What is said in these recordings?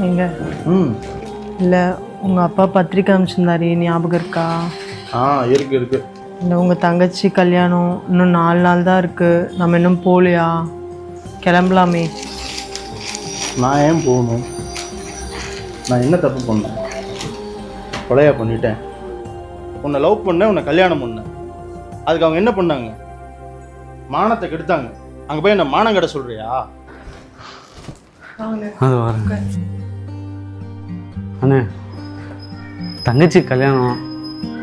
எங்க? ம். இல்லை உங்கள் அப்பா பத்திரிக்கை அனுப்பிச்சிருந்தாரு. ஞாபகம் இருக்கா? ஆ இருக்கு இருக்கு. இல்லை உங்கள் தங்கச்சி கல்யாணம் இன்னும் நாலு நாள் தான் இருக்குது நம்ம இன்னும் போகலையா? கிளம்பலாமே. நான் ஏன் போகணும்? நான் என்ன தப்பு பண்ணேன்? கொலையா பண்ணிட்டேன். உன்னை லவ் பண்ணேன் உன்னை கல்யாணம் பண்ணேன். அதுக்கு அவங்க என்ன பண்ணாங்க? மானத்தை கெடுத்தாங்க. அங்கே போய் என்ன மானம் கெட சொல்றியா? அது வரேன். அண்ணே தங்கச்சி கல்யாணம்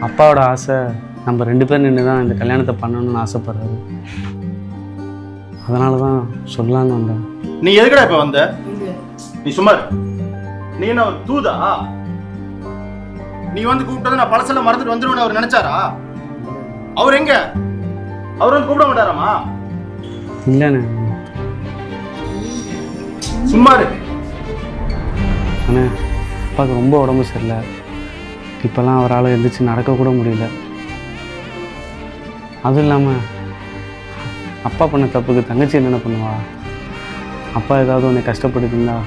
அப்பாவோட ஆசை நம்ம ரெண்டு பேர் நின்று தான் இந்த கல்யாணத்தை பண்ணணும்னு ஆசைப்படுறாரு அதனால தான் சொல்லலான்னு வந்தேன். நீ எதுக்குடா இப்போ வந்த? நீ சும்மா இரு. நீ என்ன ஒரு தூதா? நீ வந்து கூப்பிட்டதை நான் பழசெல்லாம் மறந்துட்டு வந்துடுவேன்னு அவர் நினைச்சாரா? அவர் எங்க? அவர் வந்து கூப்பிட மாட்டாராமா? இல்லைண்ணே. சும்மா இரு. அண்ணே அப்பாவுக்கு ரொம்ப உடம்பு சரியில்லை. இப்போல்லாம் அவரால் எந்திரிச்சு நடக்க கூட முடியல. அதுவும் இல்லாமல் அப்பா பண்ண தப்புக்கு தங்கச்சி என்னென்ன பண்ணுவா? அப்பா ஏதாவது உன்னை கஷ்டப்படுத்திருந்தா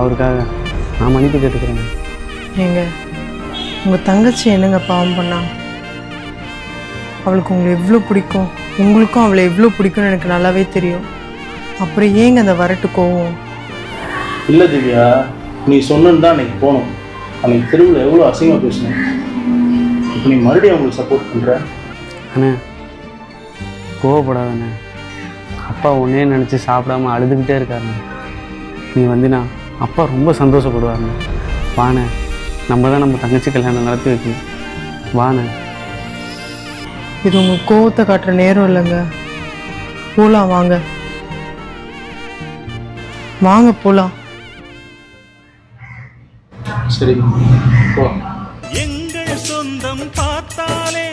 அவருக்காக நான் மன்னிப்பு கேட்டுக்கிறேன். ஏங்க உங்கள் தங்கச்சி என்னங்க பாவம் பண்ணா? அவளுக்கு உங்களை எவ்வளோ பிடிக்கும்? உங்களுக்கும் அவளை எவ்வளோ பிடிக்கும்னு எனக்கு நல்லாவே தெரியும். அப்புறம் ஏங்க அந்த வரட்டு கோவம்? இல்லை திவ்யா நீ சொன்னு தான் அன்னைக்கு போனோம். அன்னைக்கு தெருவில் எவ்வளோ அசிங்கமாக பேசினேன். இப்போ நீ மறுபடியும் அவங்களுக்கு சப்போர்ட் பண்ணுற அண்ணே கோவப்படாதண்ணே. அப்பா உன்னே நினச்சி சாப்பிடாம அழுதுகிட்டே இருக்காருண்ணே. நீ வந்தினா அப்பா ரொம்ப சந்தோஷப்படுவாருண்ணே. வாண்ணே நம்ம தான் நம்ம தங்கச்சி கல்யாணம் நடத்தி வைக்கணும் வாண்ணே. இது உங்கள் கோவத்தை காட்டுற நேரம் இல்லைங்க. போகலாம் வாங்க. வாங்க போகலாம் சரி எங்கள் சொந்தம் பார்த்தாலே